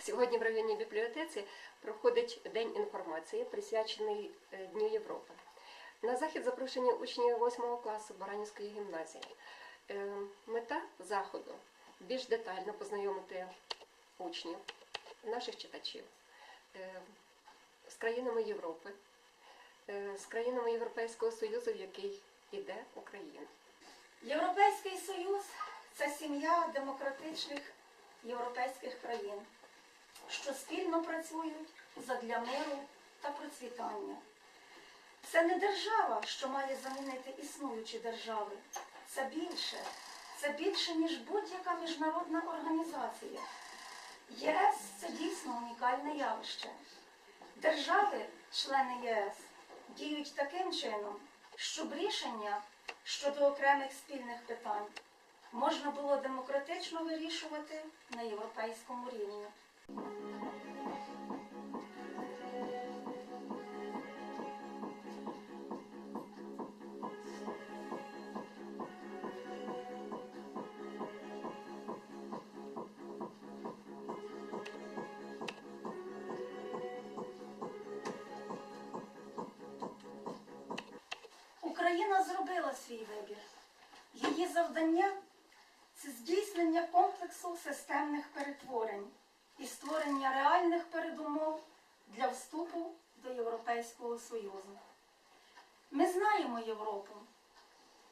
Сьогодні в районній бібліотеці проходить День інформації, присвячений е, Дню Європи. На захід запрошені учні 8 класу Баранівської гімназії. Е, Мета заходу більш детально познайомити учнів, наших читачів е, з країнами Європи, з країнами Європейського Союзу, в який йде Україна. Європейський Союз це сім'я демократичних європейських країн, що спільно працюють задля миру та процвітання. Це не держава, що має замінити існуючі держави. Це більше. Це більше, ніж будь-яка міжнародна організація. ЄС це дійсно унікальне явище. Держави, члени ЄС, діють таким чином, щоб рішення щодо окремих спільних питань можна було демократично вирішувати на європейському рівні. Україна зробила свій вибір. Її завдання це здійснення комплексу системних перетворень і створення реальних передумов для вступу до Європейського Союзу. Ми знаємо Європу,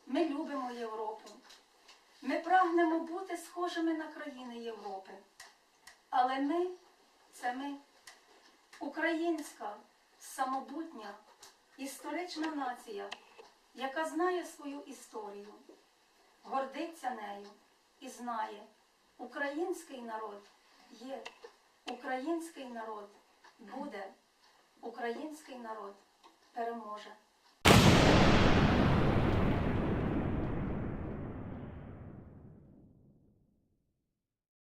ми любимо Європу, ми прагнемо бути схожими на країни Європи. Але ми це ми, українська, самобутня, історична нація, яка знає свою історію гордиться нею і знає, український народ є, український народ буде, український народ переможе.